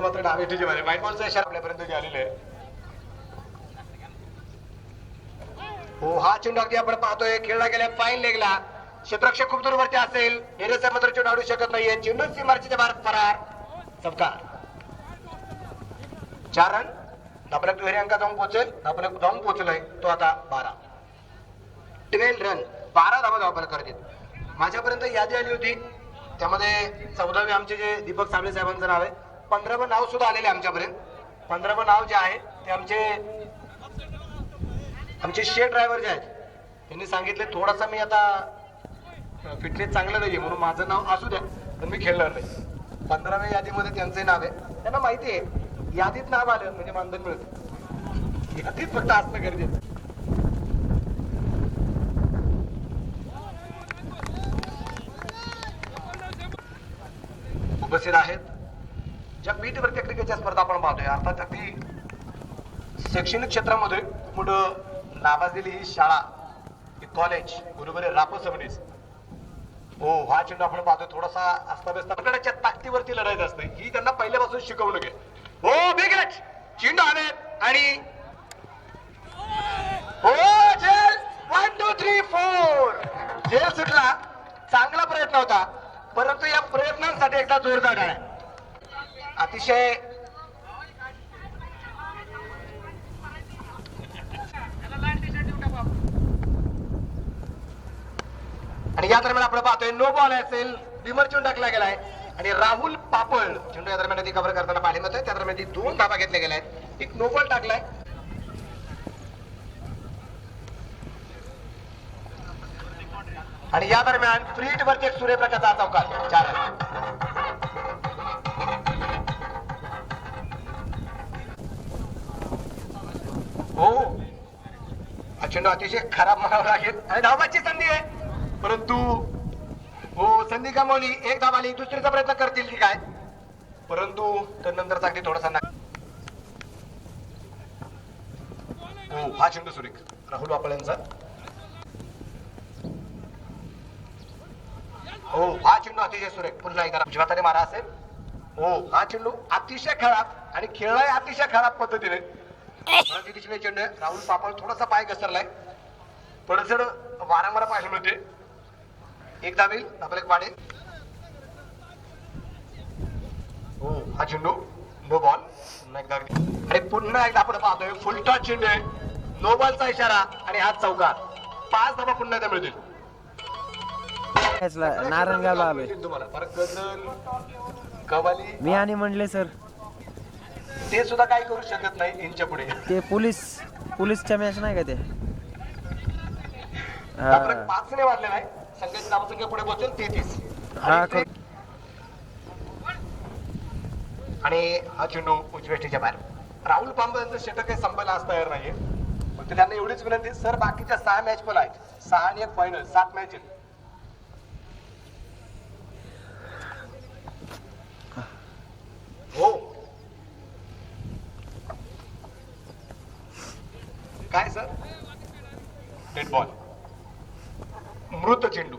चेंडू मात्र डावे ठेचे मारे वाईट बॉलचा इशारा आपल्यापर्यंत जे आलेले हो हा चेंडू अगदी आपण पाहतोय. खेळला गेल्या पायन लेगला क्षेत्ररक्षक खूप दूरवरती असेल. हेरेचा मात्र चेंडू अडू शकत नाहीये. चेंडू सीमारच्या भारत फरार. चमकार चार रन आपल्या दुहेरी अंका जाऊन पोहोचेल. आपल्या जाऊन पोहोचलाय तो आता बारा. ट्वेल्व रन बारा धावा धावा करतील माझ्यापर्यंत यादी आली होती. त्यामध्ये चौदावे आमचे जे दीपक साबळे साहेबांचं नाव आहे. पंधरावं नाव सुद्धा आलेले आहे आमच्यापर्यंत. पंधरावं नाव जे आहे ते आमचे आमचे शे ड्रायव्हर जे आहेत त्यांनी सांगितले थोडासा मी आता फिटनेस चांगलं नाही आहे म्हणून माझं नाव असू द्या पण मी खेळणार नाही. पंधराव्या यादीमध्ये त्यांचे नाव आहे. त्यांना माहिती आहे यादीत नाव आलं म्हणजे मानधन मिळतं. यादीत फक्त असणं गरजेचं उपस्थित आहेत. ज्या पीठवरती क्रिकेटच्या स्पर्धा आपण पाहतोय अर्थात अगदी शैक्षणिक क्षेत्रामध्ये मोठं नावाजलेली ही शाळा ही कॉलेज बरोबर आहे रापो सबनीस हो हा चेंडू आपण पाहतोय थोडासा अस्ताव्यस्त प्रकारच्या ताकदीवरती लढायचं असते. ही त्यांना पहिल्यापासून शिकवलं आहे हो बिगट चेंडू आले आणि हो जेल वन टू थ्री फोर जेल सुटला. चांगला प्रयत्न होता. परंतु या प्रयत्नांसाठी एकदा जोरदार आहे अतिशय आणि या दरम्यान आपण पाहतोय नो बॉल असेल बिमर चेंडू टाकला गेलाय. आणि राहुल पापळ चेंडू या दरम्यान ती कव्हर करताना पाहिले होते त्या दरम्यान ती दोन धाबा घेतल्या गेल्या आहेत. एक नो बॉल टाकलाय. आणि या दरम्यान फ्रीट वरती एक सूर्यप्रकाशचा चौकार चार. चेंडू अतिशय खराब म्हणावा लागेल. आणि धावाची संधी आहे. परंतु हो संधी गमावली. एक धाव आली दुसरीचा प्रयत्न करतील की काय? परंतु नंतर अगदी थोडासा ना हो हा चेंडू सुरेख राहुल वापळ यांचा. हो हा चेंडू अतिशय सुरेख पुन्हा एकदा जीवाताने मारा असेल. हो हा चेंडू अतिशय खराब आणि खेळलाय अतिशय खराब पद्धतीने. दिशेने चेंडू आहे. राहुल पापळ थोडासा पाय घसरलाय. वारंवार पाहायला मिळते एक वाढेल. हो हा चेंडू नो बॉल आणि पुन्हा एकदा आपण पाहतोय फुल टॉच चेंडू आहे. नो बॉलचा इशारा आणि हा चौकार. पाच धावा पुन्हा एकदा मिळतील. नारंगाला आलोय. तुम्हाला. मी आणि म्हणले सर. ते सुद्धा काही करू शकत नाही यांच्या पुढे. ते पोलीस पोलीसच्या मॅच नाही का ते? हा. पाच ने वाढलेला आहे संघाची नामसंख्या पुढे पोहोचेल तेहतीस. हा, आणि ते- आणि हा चेंडू उजवेष्टीच्या बाहेर. राहुल पांब यांचं षटक काही संपायला आज तयार नाहीये. फक्त त्यांना एवढीच विनंती सर बाकीच्या सहा मॅच पण आहेत. सहा आणि एक फायनल सात मॅच आहेत हो काय सर डेड बॉल मृत चेंडू.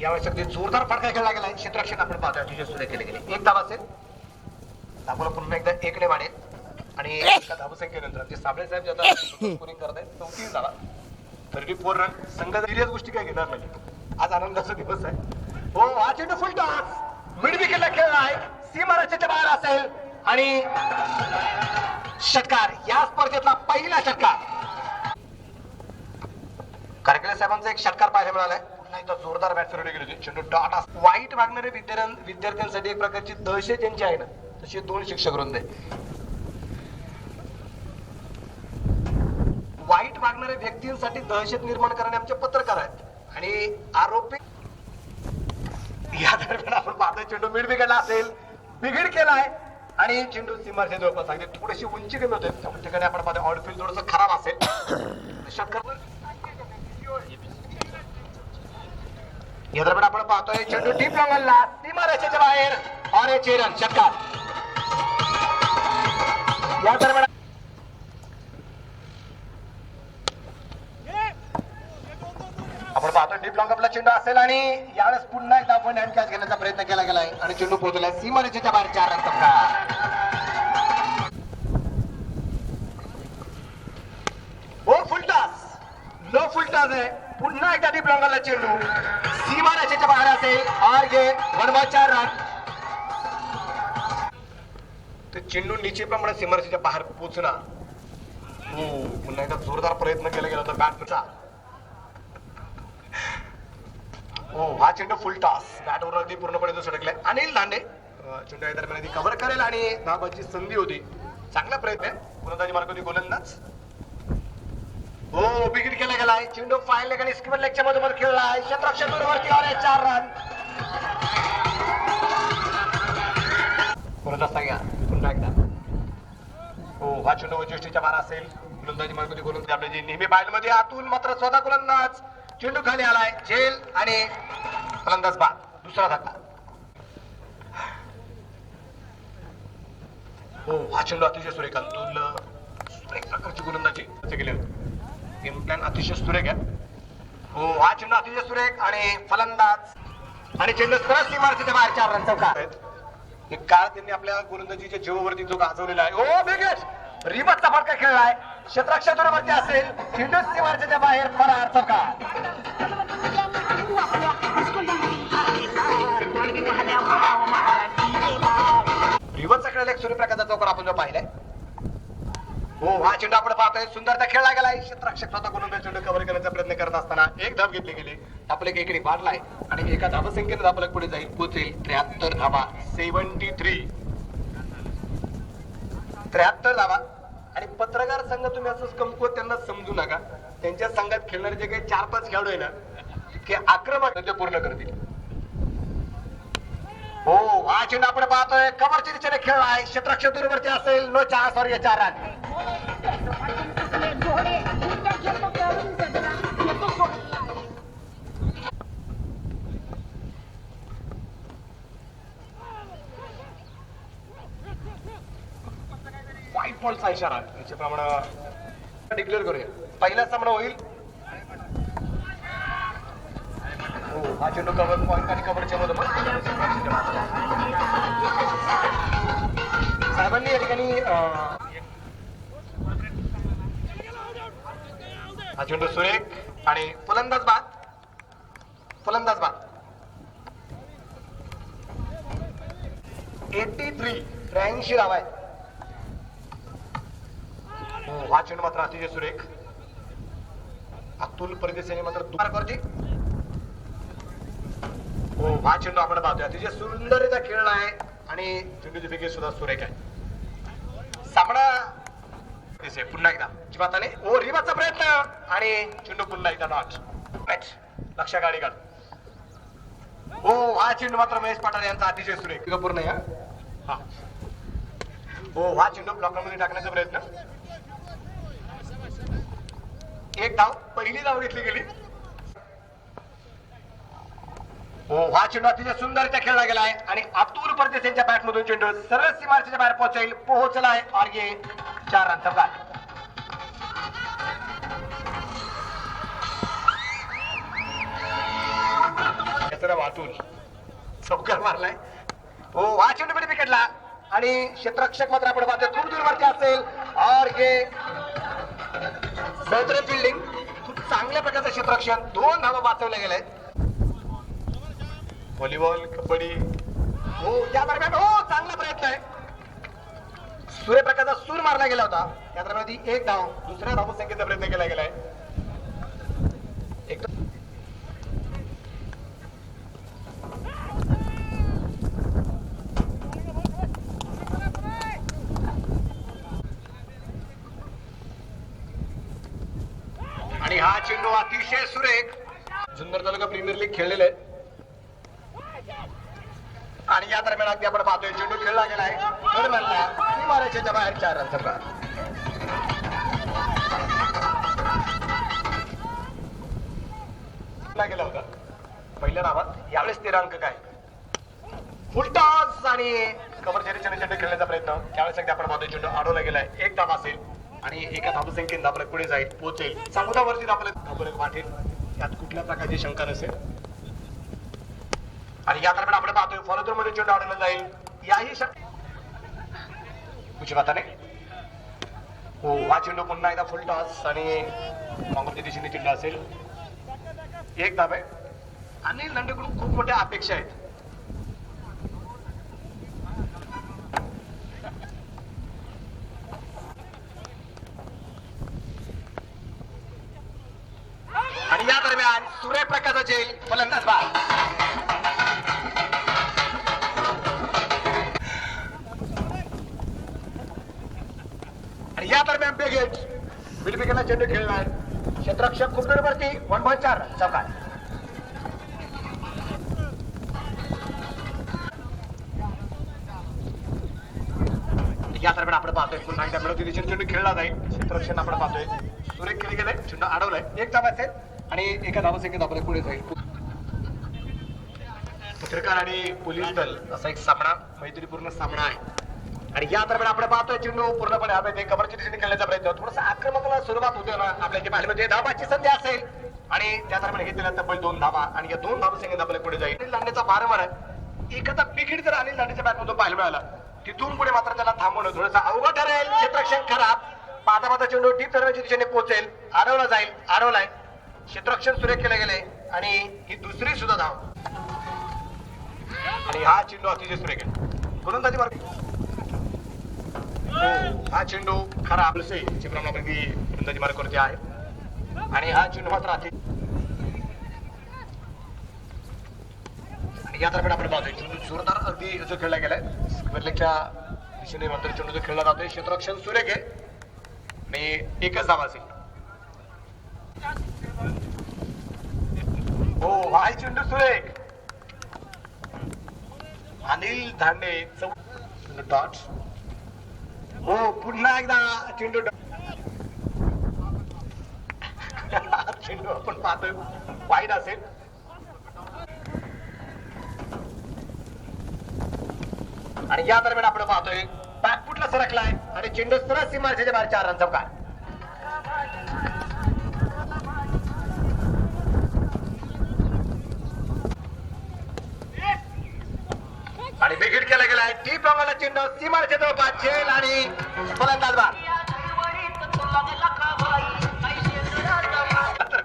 यावेळेस अगदी जोरदार फटका खेळला गेला. क्षेत्रक्षण आपण पाहतोय अतिशय सुरे केले गेले. एक धाव असेल दाखवला पुन्हा एकदा एकने वाढेल आणि एका धावसंख्येनंतर ते साबळे साहेब ज्यादा आता स्कोरिंग करत आहेत चौतीस धावा थर्टी फोर रन. संघ सिरियस गोष्टी काय घेणार नाही. आज आनंदाचा दिवस आहे. हो हा चेंडू फुलटा टॉस मिड विकेटला खेळला आहे. सीमाराच्या बाहेर असेल. आणि षटकार या स्पर्धेतला पहिला षटकार. कारकेले साहेबांचा एक षटकार पाहायला मिळालाय. पुन्हा जोरदार बॅट फिरवली गेली होती. चेंडू डॉट वाईट वागणारे विद्यार्थ्यां विद्यार्थ्यांसाठी एक प्रकारची दहशत यांची आहे ना तशी दोन शिक्षक वृंद वाईट वागणाऱ्या व्यक्तींसाठी दहशत निर्माण करणे आमचे पत्रकार आहेत. आणि आरोपी या दरम्यान आपण पाहतोय चेंडू मिड बिघडला असेल. बिघड केलाय. आणि चेंडू सीमारच्या जवळपास अगदी थोडीशी उंची कमी होते त्या ठिकाणी आपण पाहतोय ऑडफील थोडस खराब असेल. षटकार या आपण पाहतोय चेंडू डीप लॉंगलला सीमारेषेच्या बाहेर. और ए चेरन षटकार. या दरम्यान आपण पाहतोय पाहतो डीप लॉंग आपला चेंडू असेल आणि यावेळेस पुन्हा एकदा आपण हँड कॅच घेण्याचा प्रयत्न केला गेलाय. आणि चेंडू पोहोचलाय सीमारेषेच्या बाहेर चार रन चौकार ओ फुलटास नो आहे. पुन्हा एकदा डीप लॉंगला चेंडू. सीमा सीमारेषेच्या बाहेर असेल आर गे वनवा चार रन. ते चेंडू निचे प्रमाणे सीमारेषेच्या बाहेर पोचणार हो पुन्हा एकदा जोरदार प्रयत्न केला गेला होता बॅटचा हो हा चेंडू फुल टॉस बॅटवर अगदी पूर्णपणे तो सडकलाय. अनिल दांडे चेंडू या दरम्यान कव्हर करेल आणि धाबाची संधी होती. चांगला प्रयत्न आहे. गोलंदाजी मार्ग होती गोलंदाज. हो बिगिड केला गेलाय चेंडू फाईल लेग आणि स्किमर लेगच्या मधोमध खेळलाय. क्षेत्ररक्षक वरती आले चार रन परत असता घ्या पुन्हा एकदा हो हा चेंडू वैशिष्ट्यच्या बारा असेल. गोलंदाजी मार्ग गोलंदाजी गोलंदाज आपले जे नेहमी मध्ये आतून मात्र स्वतः गोलंदाज चेंडू खाली आलाय. झेल आणि फलंदाज बाद. दुसरा धक्का. हो हा चेंडू अतिशय सुरेख अंतुल सुरेख प्रकारची गोलंदाजी. त्याचे गेले होते गेम प्लॅन अतिशय सुरेख आहे. हो हा चेंडू अतिशय सुरेख आणि फलंदाज आणि चेंडू सरळ इमारतीच्या बाहेर चार रन चौकार आहेत एक काळ त्यांनी आपल्या गोलंदाजीच्या जीवावरती जो गाजवलेला आहे. हो, ओ बिगेट रिमतचा फटका खेळलाय क्षेत्ररक्षक दूरवरती असेल. चेंडू इमारतीच्या बाहेर फरार चौकार रिव्हर्सचा खेळला एक सूर्यप्रकाशचा चौकार आपण जो पाहिलाय. हो हा चेंडू आपण पाहतोय. सुंदरता खेळला गेलाय. क्षेत्रक्षक स्वतः गोलंदाज चेंडू कव्हर करण्याचा प्रयत्न करत असताना एक धाव घेतली गेली. आपले एकडे वाढलाय आणि एका धावसंख्येने आपल्या पुढे जाईल. पोचेल त्र्याहत्तर धावा. Seventy three. त्र्याहत्तर धावा. आणि पत्रकार संघ तुम्ही असंच कमकुवत त्यांना समजू नका. त्यांच्या संघात खेळणारे जे काही चार पाच खेळाडू आहे ना ते आक्रमक पूर्ण करतील. हो हा चेंडू आपण पाहतोय. कमरच्या दिशेने खेळ आहे दूरवरती असेल. नो चार सॉरी चार रन व्हाईट बॉलचा इशारा याच्याप्रमाणे डिक्लेअर करूया. पहिला सामना होईल. हो हा चेंडू कव्हर पॉईंट आणि कव्हरच्या मध्ये साहेबांनी या ठिकाणी हा चेंडू सुरेख आणि फलंदाज बाद. फलंदाज बाद. एटी थ्री त्र्याऐंशी धाव आहे हो, हा चेंडू मात्र अतिशय सुरेख. अतुल परदेशाने मात्र दुपारवरती हो हा चेंडू आपण पाहतोय. अतिशय सुंदररित्या खेळला आहे आणि चेंडूची फिके सुद्धा सुरेख आहे. सामना दिसे पुन्हा एकदा. जिवाताने ओ रिबाचा प्रयत्न. आणि चेंडू पुन्हा एकदा नॉट मॅच लक्ष गाडी काढ हो हा चेंडू मात्र महेश पाटार यांचा अतिशय सुरेख. का पूर्ण या. हा. हो हा चेंडू ब्लॉकमध्ये टाकण्याचा प्रयत्न. एक धाव. पहिली धाव घेतली गेली. हो हा चेंडू अतिशय सुंदररित्या खेळला गेलाय आणि अतुल परदेशांच्या बॅट मधून चेंडू सरळ सीमारेषेच्या बाहेर पोहोचेल पोहोचलाय आहे ये चार रनचा चौकार वाटून चौकार मारलाय. हो हा चेंडू विकेटला. आणि क्षेत्रक्षक मात्र आपण पाहतोय खूप दूरवरती असेल और हे फिल्डिंग खूप चांगल्या प्रकारचं क्षेत्ररक्षण. दोन धावा वाचवल्या गेल्या व्हॉलीबॉल कबड्डी. हो या दरम्यान हो चांगला प्रयत्न आहे. सूर्यप्रकाशचा सूर मारला गेला होता. या दरम्यान ती एक धाव दुसऱ्या धावसंख्येचा प्रयत्न केला गेलाय. एक आणि हा चेंडू अतिशय सुरेख. जुन्नर तालुका प्रीमियर लीग खेळलेला आहे. आणि या दरम्यान अगदी आपण पाहतोय चेंडू खेळला गेलाय तर दरम्यानला सीमारेषेच्या बाहेर चार रन गेला होता. पहिल्या नावात यावेळेस तेरा अंक काय फुलटॉस आणि कबर चेंडू चेंडू खेळण्याचा प्रयत्न. त्यावेळेस अगदी आपण पाहतोय चेंडू अडवला गेलाय. एक धाव असेल आणि एका धावसंख्येने आपल्या पुढे जाईल. पोहोचेल चौदा वरती आपल्या धावले वाटेल त्यात कुठल्या प्रकारची शंका नसेल. आणि या दरम्यान आपण पाहतोय फॉलोथ्रू मध्ये चेंडू अडवला जाईल. याही शक्य उजव्या हाताने. हो हा चेंडू पुन्हा एकदा फुल टॉस आणि मागूनच्या दिशेने चेंडू असेल. एक धाब आहे. आणि लंडेकडून खूप मोठ्या अपेक्षा आहेत. आणि या दरम्यान सूर्यप्रकाशाचे फलंदाज बाद. आणि या दरम्यान बेगेट मिडविकेटला चेंडू खेळणार. क्षेत्रक्षक खूप वरती वन पॉईंट चार. चौकार या दरम्यान आपण पाहतोय पुन्हा एकदा मिळवती दिशेने चेंडू खेळला जाईल. क्षेत्रक्षण आपण पाहतोय. सुरेख केले गेले चेंडू अडवलाय. एक धाव असेल आणि एका धावस एका धावले पुढे जाईल. पत्रकार आणि पोलीस दल असा एक सामना मैत्रीपूर्ण सामना आहे. आणि या दरम्यान आपण पाहतोय चेंडू पूर्णपणे हवे ते कव्हरच्या दिशेने खेळण्याचा प्रयत्न थोडस आक्रमकाला सुरुवात होते ना आपल्या जे म्हणजे धाबाची संधी असेल. आणि त्या दरम्यान घेतलेल्या तब्बल दोन धाबा आणि या दोन धाबा संघ आपल्या पुढे जाईल. अनिल दांडेचा वारंवार आहे. एखादा विकेट जर अनिल दांडेच्या बॅट मधून पाहायला मिळाला तिथून पुढे मात्र त्याला थांबवणं थोडंसं अवघड ठरेल. क्षेत्रक्षण खराब. पाता पाता चेंडू डीप दरम्यानच्या दिशेने पोहोचेल. अडवला जाईल. अडवलाय क्षेत्रक्षण सुरेख केले गेले आणि ही दुसरी सुद्धा धाव. आणि हा चेंडू अतिशय सुरेख आहे. गोलंदाजी मार्ग हा चेंडू खरा आपलसे चिपरामापैकी गोलंदाजी मार्ग करते आहे. आणि हा चेंडू मात्र अति आणि या दरम्यान आपण पाहतोय चेंडू जोरदार अगदी जो खेळला गेलाय स्क्वेअरलेगच्या दिशेने मात्र चेंडू जो खेळला जातोय क्षेत्ररक्षण सुरेख. आहे आणि एकच धावा असेल. हो हा चेंडू सुरेख. अनिल धांडे चौ डॉट हो पुन्हा एकदा चेंडू चेंडू आपण पाहतोय. वाईट असेल. आणि या दरम्यान आपण पाहतोय बॅकफुटला सरकलाय आणि चेंडू सरळ सीमारेषेच्या बाहेर चार रन चौकार आणि बिघिड केला गेलाय. टी प्रमाणात चेंडू सीमारेषे जवळपास झेल आणि फलंदाज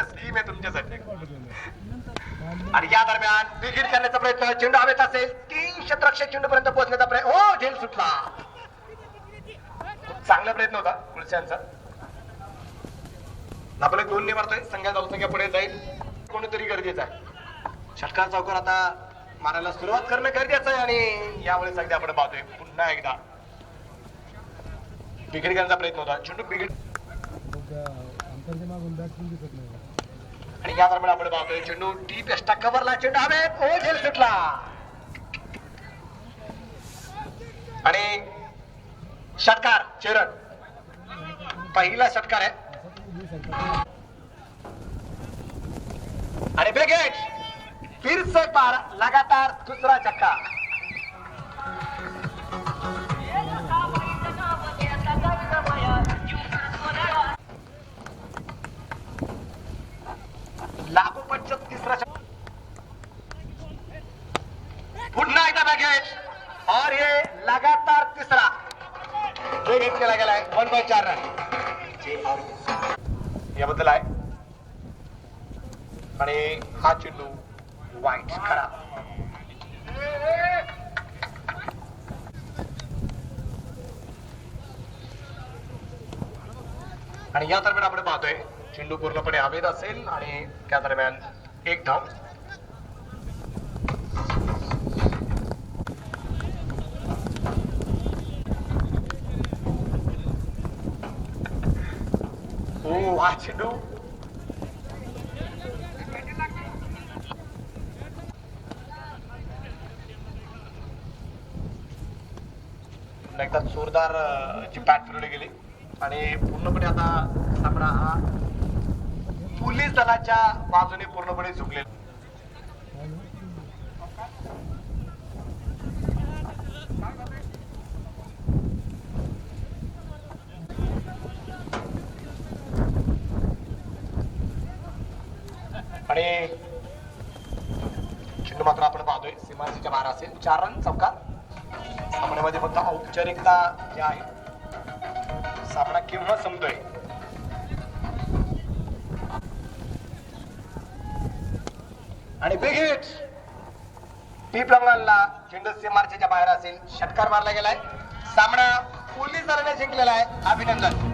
स्कीम आहे तुमच्यासाठी. आणि या दरम्यान बिघिड करण्याचा प्रयत्न चेंडू हवेत असेल तीन शतरक्षक चेंडू पर्यंत पोहोचण्याचा प्रयत्न हो झेल सुटला. चांगला प्रयत्न होता पुढच्यांचा आपलं दोन ने मारतोय जाऊ संख्या पुढे जाईल. कोणीतरी गरजेचं आहे. षटकार चौकार आता मारायला सुरुवात करणं गरजेचं आहे आणि यावेळेस अगदी आपण पाहतोय पुन्हा एकदा. बिघड करण्याचा प्रयत्न होता. चेंडू बिघड आणि या दरम्यान आपण पाहतोय चेंडू डीप एस्टा कव्हरला चेंडू हवे ओ झेल सुटला. आणि षटकार चरण पहिला षटकार आहे. आणि ब्रिगेड फिर से पार लगातार दूसरा चक्का। आणि या दरम्यान आपण पाहतोय चेंडू पूर्णपणे हवेत असेल आणि त्या दरम्यान एक धाव. हो हा चेंडू. एकदा जोरदार ची बॅट फिरवली गेली. आणि पूर्णपणे आता सामना हा पोलीस दलाच्या बाजूने पूर्णपणे झुकलेला आणि चिन्ह मात्र आपण पाहतोय. सीमासीच्या बारा असेल. चार रन चौकारमध्ये फक्त औपचारिकता ज्या आहेत सामना केव्हा संपतोय आणि बिग हिट टीप रंगाला चेंडू सीमारेषेच्या बाहेर असेल. षटकार मारला गेलाय. सामना पोलीस दलाने जिंकलेला आहे. अभिनंदन.